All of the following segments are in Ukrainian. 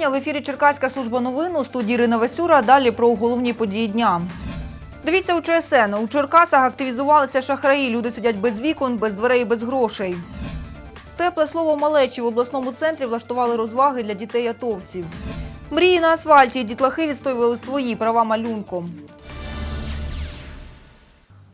Вітання в ефірі Черкаська служба новин у студії Ірина Васюра. Далі про головні події дня. Дивіться у ЧСН. У Черкасах активізувалися шахраї. Люди сидять без вікон, без дверей, і без грошей. Тепле слово малечі в обласному центрі влаштували розваги для дітей-атовців. Мрії на асфальті. Дітлахи відстоювали свої права малюнком.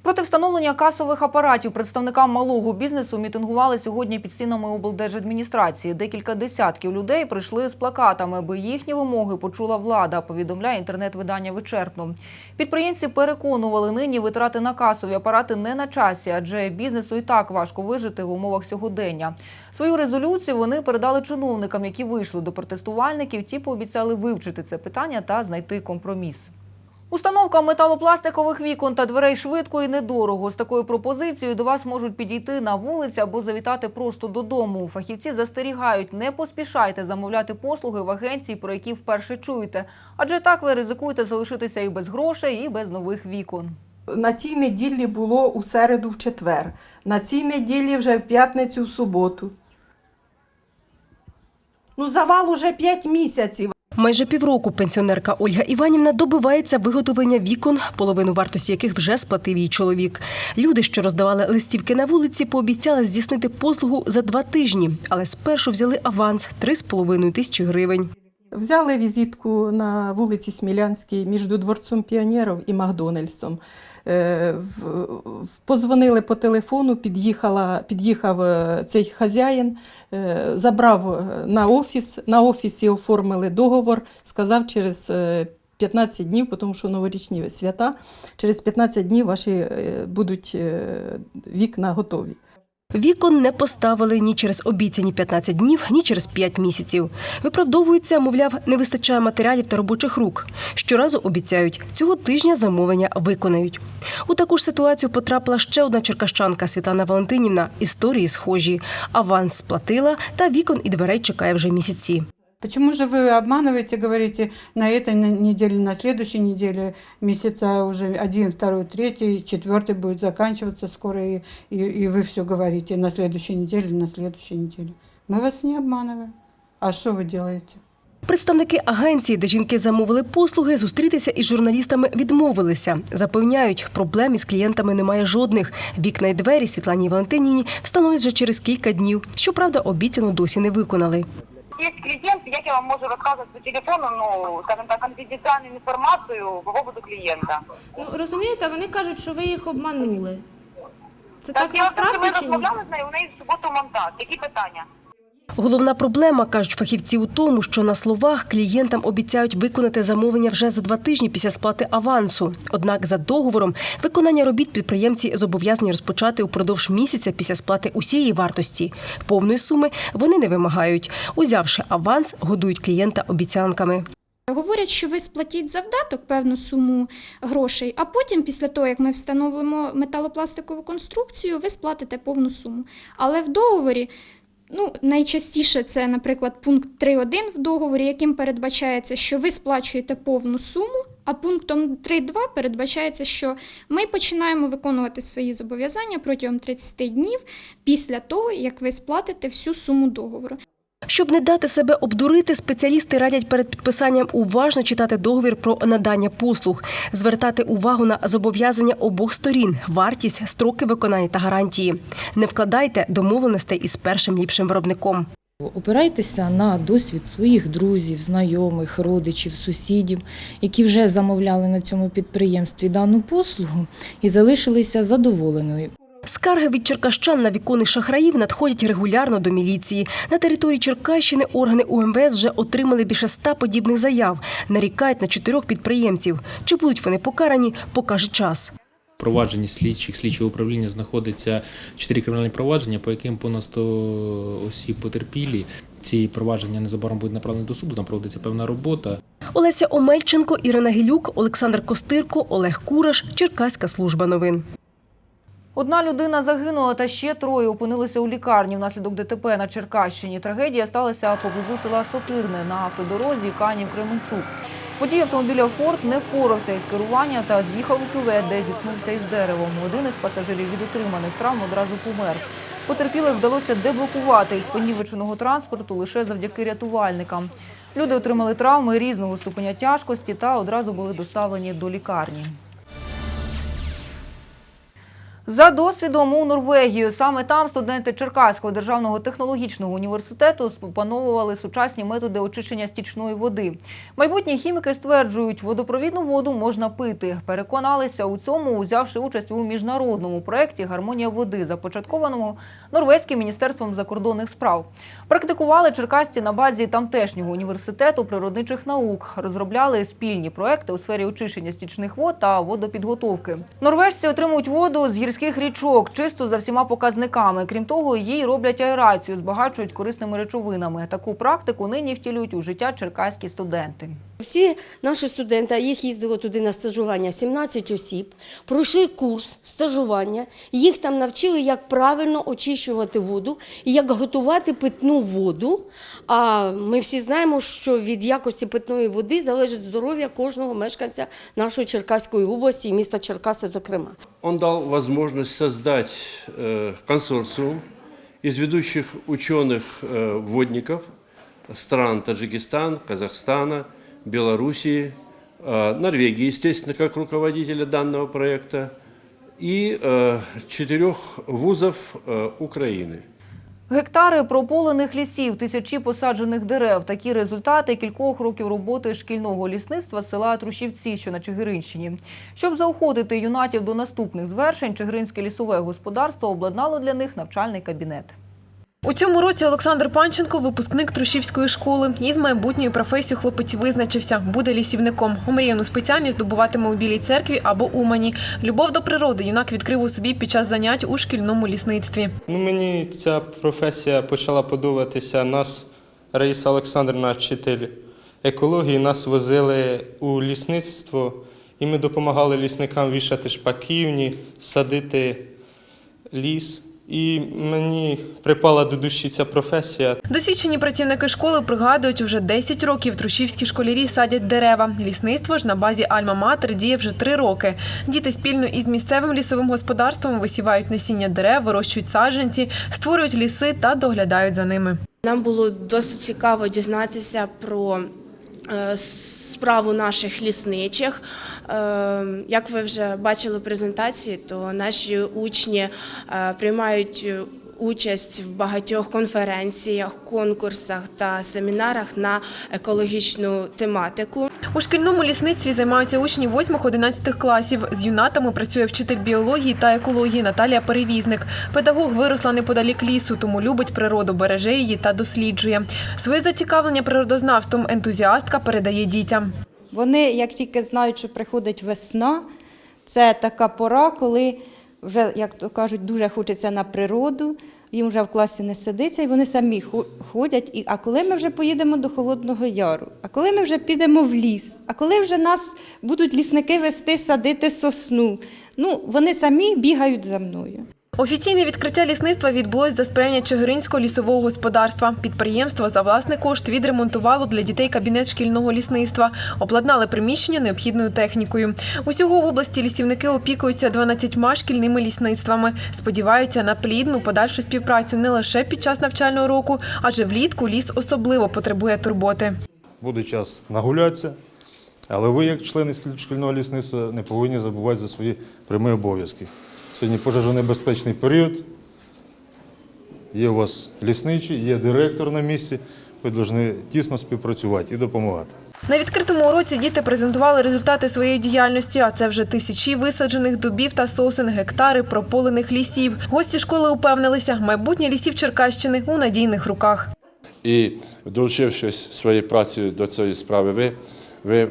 Проти встановлення касових апаратів представникам малого бізнесу мітингували сьогодні під стінами облдержадміністрації. Декілька десятків людей прийшли з плакатами, аби їхні вимоги почула влада, повідомляє інтернет-видання вичерпно. Підприємці переконували нині витрати на касові апарати не на часі, адже бізнесу і так важко вижити в умовах сьогодення. Свою резолюцію вони передали чиновникам, які вийшли до протестувальників. Ті пообіцяли вивчити це питання та знайти компроміс. Установка металопластикових вікон та дверей швидко і недорого. З такою пропозицією до вас можуть підійти на вулиці або завітати просто додому. Фахівці застерігають, не поспішайте замовляти послуги в агенції, про які вперше чуєте. Адже так ви ризикуєте залишитися і без грошей, і без нових вікон. На цій неділі було у середу в четвер. На цій неділі вже в п'ятницю в суботу. Ну, завал уже 5 місяців. Майже півроку пенсіонерка Ольга Іванівна добивається виготовлення вікон, половину вартості яких вже сплатив її чоловік. Люди, що роздавали листівки на вулиці, пообіцяли здійснити послугу за два тижні, але спершу взяли аванс 3,5 тисячі гривень. Взяли візитку на вулиці Смілянській між Дворцом піонерів і Макдональдсом. Е, Позвонили по телефону, під'їхала, під'їхав е, цей хазяїн, е, забрав на офіс, на офісі оформили договор, сказав через е, 15 днів, тому що новорічні свята, через 15 днів ваші будуть вікна готові. Вікон не поставили ні через обіцяні 15 днів, ні через 5 місяців. Виправдовуються, мовляв, не вистачає матеріалів та робочих рук. Щоразу обіцяють, цього тижня замовлення виконають. У таку ж ситуацію потрапила ще одна черкащанка Світлана Валентинівна. Історії схожі. Аванс сплатила, та вікон і дверей чекає вже місяці. Почему же вы обманываете, говорите, на этой на- неделе, на следующей неделе месяца уже один, второй, третий, четвертый будет заканчиваться скоро, и, и, и вы все говорите на следующей неделе, на следующей неделе. Мы вас не обманываем. А что вы делаете? Представники агенції, де жінки замовили послуги, зустрітися із журналістами відмовилися. Запевняють, проблем із клієнтами немає жодних. Вікна й двері Світлані Валентинівні встановлять вже через кілька днів. Щоправда, обіцяно досі не виконали. Есть клиент, як я вам можу розказувати по телефону, ну, скажімо так, конфіденціальну інформацію по поводу клієнта. Ну розумієте, вони кажуть, що ви їх обманули. Це Так, так, я насправді чи ні? розмовляли з нею, у неї в суботу монтаж. Які питання? Головна проблема, кажуть фахівці, у тому, що на словах клієнтам обіцяють виконати замовлення вже за два тижні після сплати авансу. Однак за договором виконання робіт підприємці зобов'язані розпочати упродовж місяця після сплати усієї вартості. Повної суми вони не вимагають. Узявши аванс, годують клієнта обіцянками. Говорять, що ви сплатіть завдаток певну суму грошей, а потім, після того, як ми встановимо металопластикову конструкцію, ви сплатите повну суму. Але в договорі, ну, найчастіше це, наприклад, пункт 3.1 в договорі, яким передбачається, що ви сплачуєте повну суму, а пунктом 3.2 передбачається, що ми починаємо виконувати свої зобов'язання протягом 30 днів після того, як ви сплатите всю суму договору. Щоб не дати себе обдурити, спеціалісти радять перед підписанням уважно читати договір про надання послуг, звертати увагу на зобов'язання обох сторін, вартість, строки виконання та гарантії. Не вкладайте домовленостей із першим ліпшим виробником. Опирайтеся на досвід своїх друзів, знайомих, родичів, сусідів, які вже замовляли на цьому підприємстві дану послугу і залишилися задоволеною. Скарги від черкащан на віконних шахраїв надходять регулярно до міліції. На території Черкащини органи УМВС вже отримали більше ста подібних заяв. Нарікають на чотирьох підприємців. Чи будуть вони покарані, покаже час. провадженні слідчих слідчого управління знаходиться чотири кримінальні провадження, по яким понад 100 осіб потерпілі. Ці провадження незабаром будуть направлені до суду, там проводиться певна робота. Олеся Омельченко, Ірина Гілюк, Олександр Костирко, Олег Кураш, Черкаська служба новин. Одна людина загинула та ще троє опинилися у лікарні внаслідок ДТП на Черкащині. Трагедія сталася поблизу села Сокирне на автодорозі Канів-Кременчук. Водій автомобіля «Форд» не впорався із керування та з'їхав у кювет, де зіткнувся із деревом. Один із пасажирів від отриманих травм одразу помер. Потерпілих вдалося деблокувати із понівеченого транспорту лише завдяки рятувальникам. Люди отримали травми різного ступеня тяжкості та одразу були доставлені до лікарні. За досвідом у Норвегію саме там студенти Черкаського державного технологічного університету опановували сучасні методи очищення стічної води. Майбутні хіміки стверджують, водопровідну воду можна пити. Переконалися у цьому, узявши участь у міжнародному проєкті Гармонія води, започаткованому Норвезьким міністерством закордонних справ. Практикували черкасці на базі тамтешнього університету природничих наук, розробляли спільні проекти у сфері очищення стічних вод та водопідготовки. Норвежці отримують воду з гірських річок, чисто за всіма показниками. Крім того, їй роблять аерацію, збагачують корисними речовинами. Таку практику нині втілюють у життя черкаські студенти. Всі наші студенти, їх їздило туди на стажування 17 осіб, пройшли курс стажування. Їх там навчили, як правильно очищувати воду як готувати питну воду. А ми всі знаємо, що від якості питної води залежить здоров'я кожного мешканця нашої Черкаської області і міста Черкаси, зокрема. Он дал возможность создать э, консорциум из ведущих ученых-водников стран Таджикистан, Казахстана, Белоруссии, э, Норвегии, естественно, как руководителя данного проекта, и э, четырех вузов э, Украины. Гектари прополених лісів, тисячі посаджених дерев. Такі результати кількох років роботи шкільного лісництва села Трушівці, що на Чигиринщині. Щоб заохотити юнатів до наступних звершень, Чигиринське лісове господарство обладнало для них навчальний кабінет. У цьому році Олександр Панченко, випускник Трушівської школи, із майбутньою професією хлопець визначився, буде лісівником. Омріяну спеціальність здобуватиме у Білій церкві або Умані. Любов до природи юнак відкрив у собі під час занять у шкільному лісництві. Ну, мені ця професія почала подобатися. Нас Раїса Олександрівна, вчитель екології, нас возили у лісництво, і ми допомагали лісникам вішати шпаківні, садити ліс. І мені припала до душі ця професія. Досвідчені працівники школи пригадують, вже 10 років трушівські школярі садять дерева. Лісництво ж на базі Альма-Матер діє вже 3 роки. Діти спільно із місцевим лісовим господарством висівають насіння дерев, вирощують саджанці, створюють ліси та доглядають за ними. Нам було досить цікаво дізнатися про справу наших лісничих. Е, Як ви вже бачили в презентації, то наші учні е, приймають участь в багатьох конференціях, конкурсах та семінарах на екологічну тематику. У шкільному лісництві займаються учні 8-11 класів. З юнатами працює вчитель біології та екології Наталія Перевізник. Педагог виросла неподалік лісу, тому любить природу, береже її та досліджує. Своє зацікавлення природознавством ентузіастка передає дітям. Вони, як тільки знають, що приходить весна, це така пора, коли вже, як то кажуть, дуже хочеться на природу, їм вже в класі не сидиться, і вони самі хо- ходять. І, а коли ми вже поїдемо до Холодного Яру, а коли ми вже підемо в ліс, а коли вже нас будуть лісники вести садити сосну, ну, вони самі бігають за мною. Офіційне відкриття лісництва відбулось за сприяння Чигиринського лісового господарства. Підприємство за власний кошт відремонтувало для дітей кабінет шкільного лісництва, обладнали приміщення необхідною технікою. Усього в області лісівники опікуються 12 шкільними лісництвами. Сподіваються на плідну подальшу співпрацю не лише під час навчального року, адже влітку ліс особливо потребує турботи. буде час нагулятися, але ви, як члени шкіль- шкільного лісництва, не повинні забувати за свої прямі обов'язки. Сьогодні пожежонебезпечний період. Є у вас лісничий, є директор на місці. Ви повинні тісно співпрацювати і допомагати. На відкритому уроці діти презентували результати своєї діяльності, а це вже тисячі висаджених дубів та сосен, гектари прополених лісів. Гості школи упевнилися, майбутнє лісів Черкащини у надійних руках. І долучившись своєю працею до цієї справи, ви, ви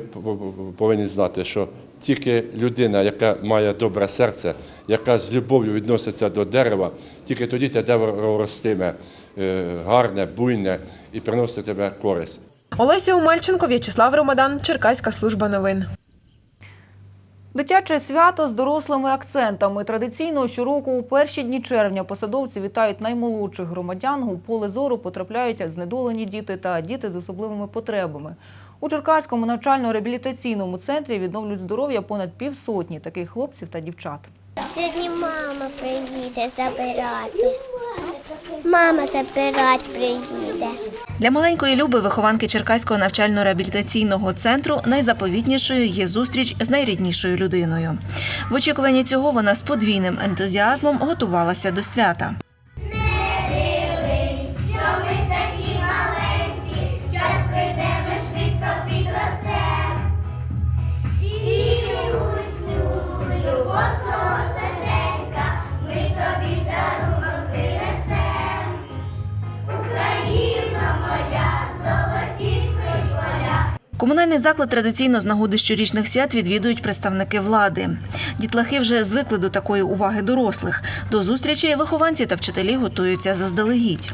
повинні знати, що тільки людина, яка має добре серце, яка з любов'ю відноситься до дерева, тільки тоді те дерево ростиме е, гарне, буйне і приносить тебе користь. Олеся Умельченко, В'ячеслав Ромадан, Черкаська служба новин. Дитяче свято з дорослими акцентами. Традиційно щороку у перші дні червня посадовці вітають наймолодших громадян. У поле зору потрапляють знедолені діти та діти з особливими потребами. У Черкаському навчально-реабілітаційному центрі відновлюють здоров'я понад півсотні таких хлопців та дівчат. Сьогодні мама приїде забирати. Мама забирати приїде. Для маленької Люби, вихованки Черкаського навчально-реабілітаційного центру, найзаповітнішою є зустріч з найріднішою людиною. В очікуванні цього вона з подвійним ентузіазмом готувалася до свята. Комунальний заклад традиційно з нагоди щорічних свят відвідують представники влади. Дітлахи вже звикли до такої уваги дорослих. До зустрічі вихованці та вчителі готуються заздалегідь.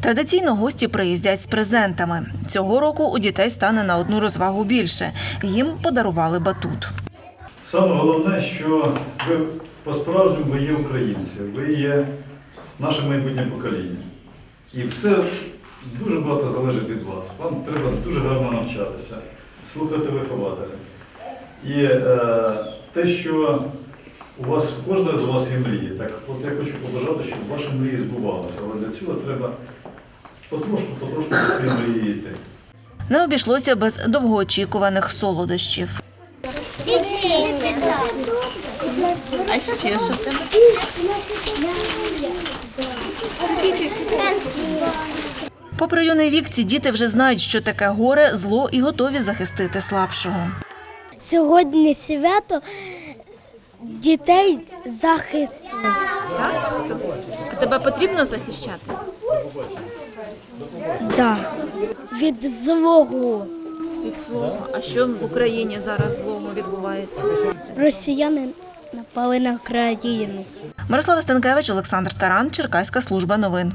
Традиційно гості приїздять з презентами. Цього року у дітей стане на одну розвагу більше. Їм подарували батут. Саме головне, що ви по-справжньому є українці, ви є наше майбутнє покоління. І все дуже багато залежить від вас. Вам треба дуже гарно навчатися, слухати вихователя. І е, те, що у вас у кожного з вас є мрії, так от я хочу побажати, щоб ваші мрії збувалися. Але для цього треба потрошку, потрошку до цієї мрії йти. Не обійшлося без довгоочікуваних солодощів. А ще що там? Попри юний вік, ці діти вже знають, що таке горе, зло і готові захистити слабшого. Сьогодні свято дітей захисту. Захисту? А тебе потрібно захищати? Да. Від злого. Від злого. А що в Україні зараз злого відбувається? Росіяни напали на країну. Мирослава Стенкевич, Олександр Таран, Черкаська служба новин.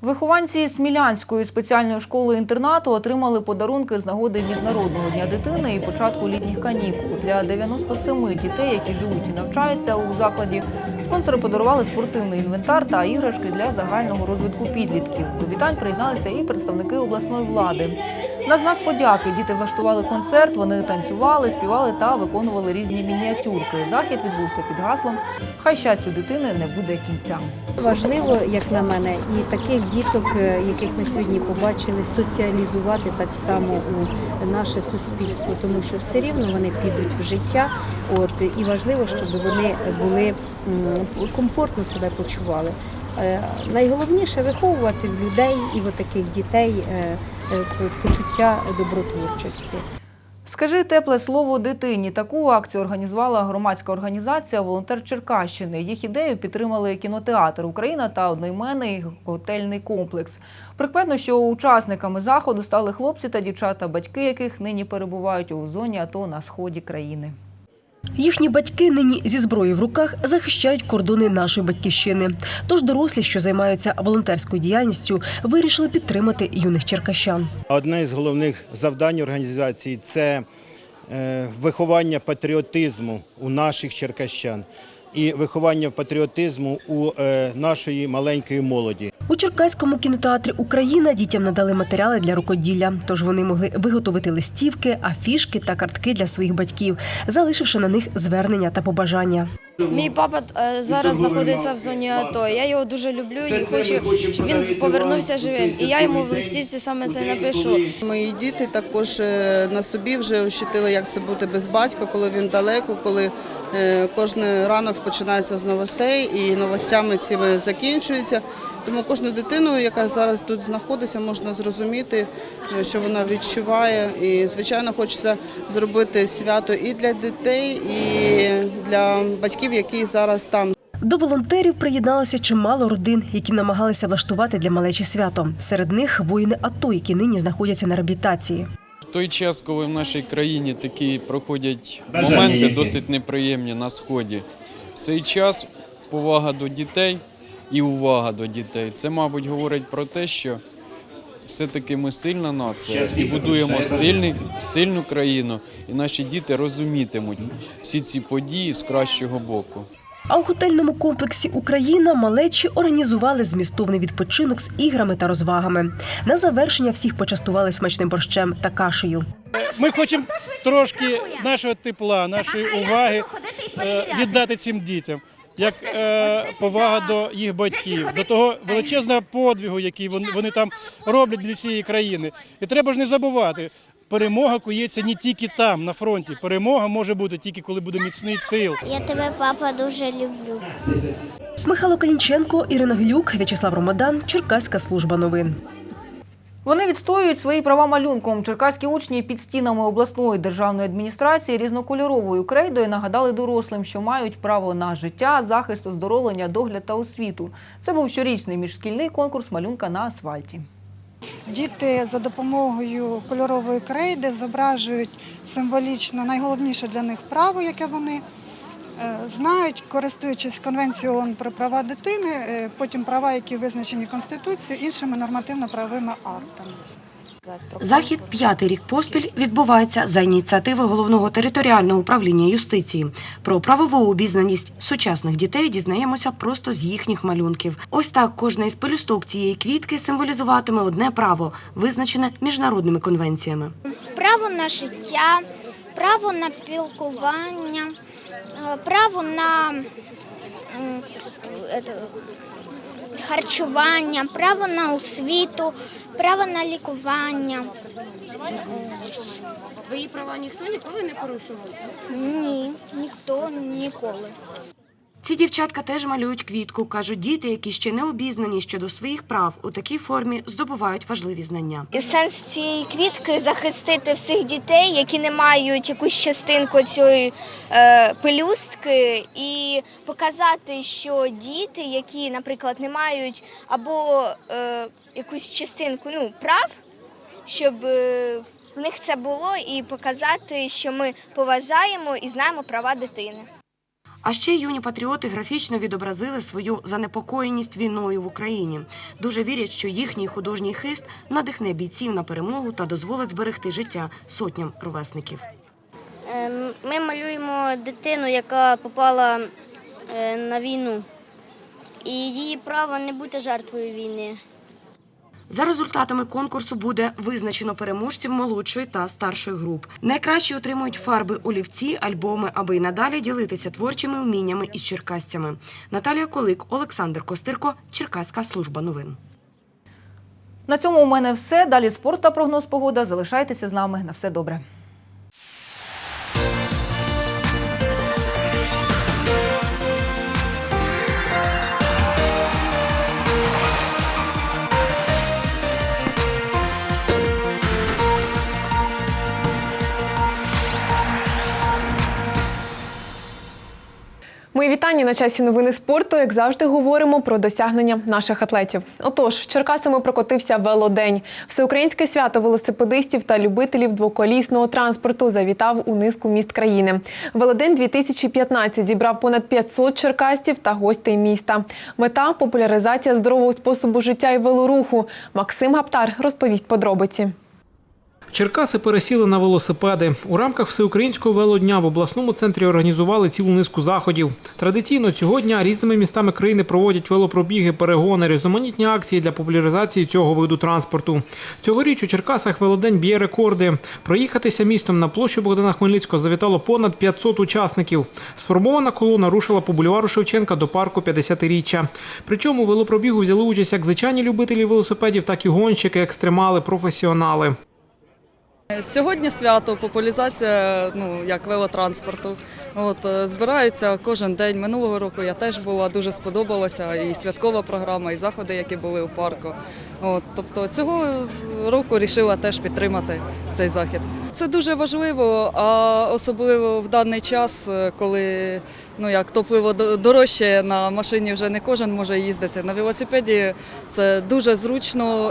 Вихованці Смілянської спеціальної школи-інтернату отримали подарунки з нагоди Міжнародного дня дитини і початку літніх канікул. Для 97 дітей, які живуть і навчаються у закладі, спонсори подарували спортивний інвентар та іграшки для загального розвитку підлітків. До вітань приєдналися і представники обласної влади. На знак подяки діти влаштували концерт, вони танцювали, співали та виконували різні мініатюрки. Захід відбувся під гаслом Хай щастю дитини не буде кінця. Важливо, як на мене, і таких діток, е, яких ми сьогодні побачили, соціалізувати так само у наше суспільство, тому що все рівно вони підуть в життя. От і важливо, щоб вони були комфортно себе почували. Е, Найголовніше виховувати в людей і в таких дітей е, е, почуття добротворчості. Скажи тепле слово дитині. Таку акцію організувала громадська організація Волонтер Черкащини. Їх ідею підтримали кінотеатр Україна та одноіменний готельний комплекс. Прикметно, що учасниками заходу стали хлопці та дівчата, батьки яких нині перебувають у зоні АТО на сході країни. Їхні батьки нині зі зброєю в руках захищають кордони нашої батьківщини. Тож дорослі, що займаються волонтерською діяльністю, вирішили підтримати юних черкащан. Одне з головних завдань організації це е, виховання патріотизму у наших черкащан і виховання патріотизму у е, нашої маленької молоді. У Черкаському кінотеатрі Україна дітям надали матеріали для рукоділля, тож вони могли виготовити листівки, афішки та картки для своїх батьків, залишивши на них звернення та побажання. Мій папа е, зараз знаходиться в зоні АТО. Я його дуже люблю і хочу, щоб він повернувся живим. І я йому в листівці саме це напишу. Мої діти також е, на собі вже ощутили, як це бути без батька, коли він далеко, коли кожен ранок починається з новостей і новостями цими закінчується. Тому кожну дитину, яка зараз тут знаходиться, можна зрозуміти, е, що вона відчуває. І, звичайно, хочеться зробити свято і для дітей, і для батьків, які зараз там. До волонтерів приєдналося чимало родин, які намагалися влаштувати для малечі свято. Серед них воїни АТО, які нині знаходяться на реабілітації. В той час, коли в нашій країні такі проходять моменти досить неприємні на сході, в цей час повага до дітей і увага до дітей. Це, мабуть, говорить про те, що все-таки ми сильна нація і будуємо сильний, сильну країну, і наші діти розумітимуть всі ці події з кращого боку. А у готельному комплексі Україна малечі організували змістовний відпочинок з іграми та розвагами. На завершення всіх почастували смачним борщем та кашею. Ми хочемо трошки нашого тепла, нашої уваги е, віддати цим дітям. Як е, повага до їх батьків, до того величезного подвигу, який вони, вони там роблять для цієї країни. І треба ж не забувати, перемога кується не тільки там, на фронті. Перемога може бути тільки коли буде міцний тил. Я тебе, папа, дуже люблю. Михайло Калінченко, Ірина Глюк, В'ячеслав Ромадан, Черкаська служба новин. Вони відстоюють свої права малюнком. Черкаські учні під стінами обласної державної адміністрації різнокольоровою крейдою нагадали дорослим, що мають право на життя, захист, оздоровлення, догляд та освіту. Це був щорічний міжшкільний конкурс малюнка на асфальті. Діти за допомогою кольорової крейди зображують символічно найголовніше для них право, яке вони е, знають, користуючись Конвенцією ООН про права дитини, е, потім права, які визначені Конституцією, іншими нормативно-правовими актами. Захід п'ятий рік поспіль відбувається за ініціативи головного територіального управління юстиції. Про правову обізнаність сучасних дітей дізнаємося просто з їхніх малюнків. Ось так кожна із пелюсток цієї квітки символізуватиме одне право, визначене міжнародними конвенціями. Право на життя, право на спілкування, е, право на е, харчування, право на освіту, право на лікування. Твої права ніхто ніколи не порушував? Ні, ніхто ніколи. Ці дівчатка теж малюють квітку. кажуть, діти, які ще не обізнані щодо своїх прав, у такій формі здобувають важливі знання. Сенс цієї квітки захистити всіх дітей, які не мають якусь частинку цієї е, пелюстки, і показати, що діти, які, наприклад, не мають або е, якусь частинку ну, прав, щоб е, в них це було, і показати, що ми поважаємо і знаємо права дитини. А ще юні патріоти графічно відобразили свою занепокоєність війною в Україні. Дуже вірять, що їхній художній хист надихне бійців на перемогу та дозволить зберегти життя сотням ровесників. Ем, Ми малюємо дитину, яка попала е, на війну, і її право не бути жертвою війни. За результатами конкурсу буде визначено переможців молодшої та старшої груп. Найкращі отримують фарби, олівці, альбоми, аби й надалі ділитися творчими вміннями із черкасцями. Наталія Колик, Олександр Костирко, Черкаська служба новин. На цьому у мене все. Далі спорт та прогноз погода. Залишайтеся з нами. На все добре. Мої вітання на часі новини спорту. Як завжди, говоримо про досягнення наших атлетів. Отож, Черкасами прокотився велодень. Всеукраїнське свято велосипедистів та любителів двоколісного транспорту завітав у низку міст країни. Велодень 2015 зібрав понад 500 черкастів та гостей міста. Мета популяризація здорового способу життя і велоруху. Максим Гаптар розповість подробиці. Черкаси пересіли на велосипеди. У рамках всеукраїнського велодня в обласному центрі організували цілу низку заходів. Традиційно цього дня різними містами країни проводять велопробіги, перегони, різноманітні акції для популяризації цього виду транспорту. Цьогоріч у Черкасах велодень б'є рекорди. Проїхатися містом на площу Богдана Хмельницького завітало понад 500 учасників. Сформована колона рушила по бульвару Шевченка до парку 50-річчя. Причому велопробігу взяли участь як звичайні любителі велосипедів, так і гонщики, екстремали, професіонали. Сьогодні свято, популяризація ну, як велотранспорту. От, е, збираються кожен день. Минулого року я теж була, дуже сподобалася і святкова програма, і заходи, які були у парку. От, тобто цього року вирішила теж підтримати цей захід. Це дуже важливо, а особливо в даний час, е, коли ну, як топливо дорожче, на машині вже не кожен може їздити. На велосипеді це дуже зручно.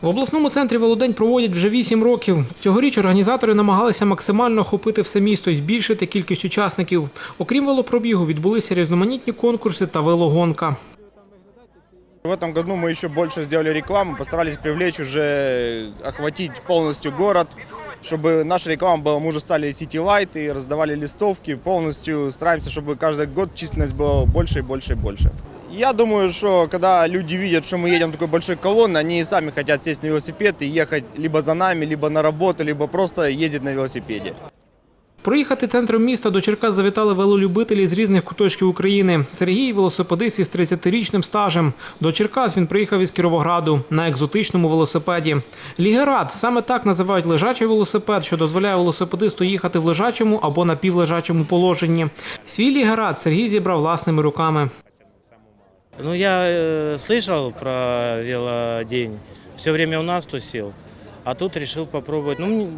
В обласному центрі Володень проводять вже 8 років. Цьогоріч організатори намагалися максимально охопити все місто і збільшити кількість учасників. Окрім велопробігу, відбулися різноманітні конкурси та велогонка. В этом году мы еще больше сделали рекламу, постарались привлечь уже, охватить полностью город, чтобы наша реклама была, мы уже стали сити-лайты, раздавали листовки, полностью стараемся, чтобы каждый год численность была больше и больше и больше. Я думаю, что когда люди видят, что мы едем такой большой колонной, они и сами хотят сесть на велосипед и ехать либо за нами, либо на работу, либо просто ездить на велосипеде. Проїхати центром міста до Черкас завітали велолюбителі з різних куточків України. Сергій – велосипедист із 30-річним стажем. До Черкас він приїхав із Кіровограду на екзотичному велосипеді. Лігерат – саме так називають лежачий велосипед, що дозволяє велосипедисту їхати в лежачому або напівлежачому положенні. Свій лігерат Сергій зібрав власними руками. Ну, я э, слышал про велодень. Все время у нас тусил. А тут решил попробовать. Ну, мне-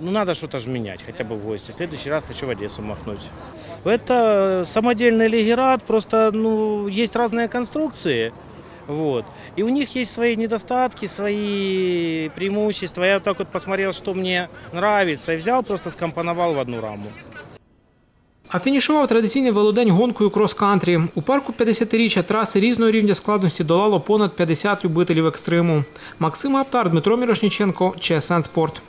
ну надо что-то же менять, хотя бы в гости. В следующий раз хочу в Одессу махнуть. Это самодельный лигерат, просто ну, есть разные конструкции. Вот. И у них есть свои недостатки, свои преимущества. Я вот так вот посмотрел, что мне нравится, и взял, просто скомпоновал в одну раму. А фінішував традиційний велодень гонкою крос-кантрі. У парку 50-річчя траси різного рівня складності долало понад 50 любителів екстриму. Максим Аптар, Дмитро Мірошніченко, ЧСН Спорт.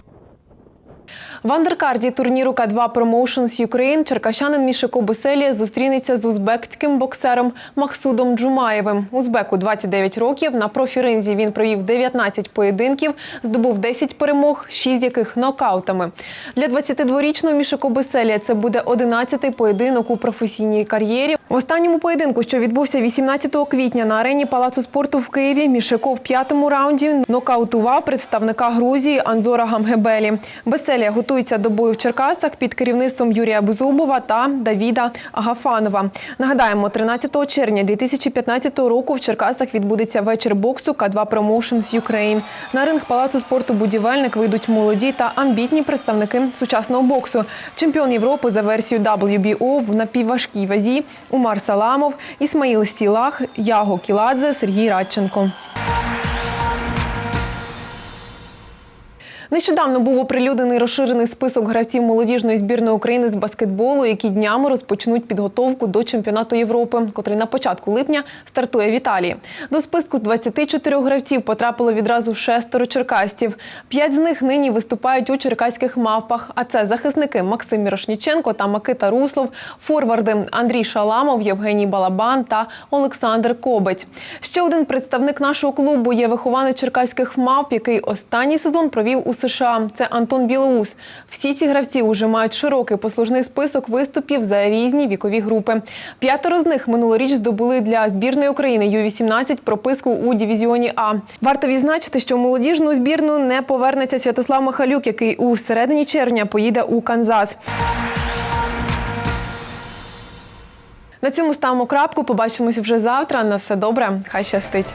В андеркарді турніру К2 Promotions Ukraine черкащанин Мішико Боселія зустрінеться з узбекським боксером Максудом Джумаєвим. Узбеку 29 років. На профіринзі він провів 19 поєдинків, здобув 10 перемог, 6 яких нокаутами. Для 22-річного Мішико Боселія це буде 11-й поєдинок у професійній кар'єрі. В останньому поєдинку, що відбувся 18 квітня на арені Палацу спорту в Києві, Мішико в п'ятому раунді нокаутував представника Грузії Анзора Гамгебелі. Беселія готується до бою в Черкасах під керівництвом Юрія Бузубова та Давіда Агафанова. Нагадаємо, 13 червня 2015 року в Черкасах відбудеться вечір боксу К2 Promotions Ukraine. На ринг Палацу спорту «Будівельник» вийдуть молоді та амбітні представники сучасного боксу. Чемпіон Європи за версією WBO в напівважкій вазі Умар Саламов, Ісмаїл Сілах, Яго Кіладзе, Сергій Радченко. Нещодавно був оприлюднений розширений список гравців молодіжної збірної України з баскетболу, які днями розпочнуть підготовку до чемпіонату Європи, котрий на початку липня стартує в Італії. До списку з 24 гравців потрапило відразу шестеро черкастів. П'ять з них нині виступають у черкаських мавпах. А це захисники Максим Мірошніченко та Микита Руслов, форварди Андрій Шаламов, Євгеній Балабан та Олександр Кобець. Ще один представник нашого клубу є вихованець черкаських мавп, який останній сезон провів у США. Це Антон Білоус. Всі ці гравці вже мають широкий послужний список виступів за різні вікові групи. П'ятеро з них минулоріч здобули для збірної України Ю-18 прописку у дивізіоні А. Варто відзначити, що в молодіжну збірну не повернеться Святослав Михалюк, який у середині червня поїде у Канзас. На цьому ставимо крапку. Побачимось вже завтра. На все добре. Хай щастить.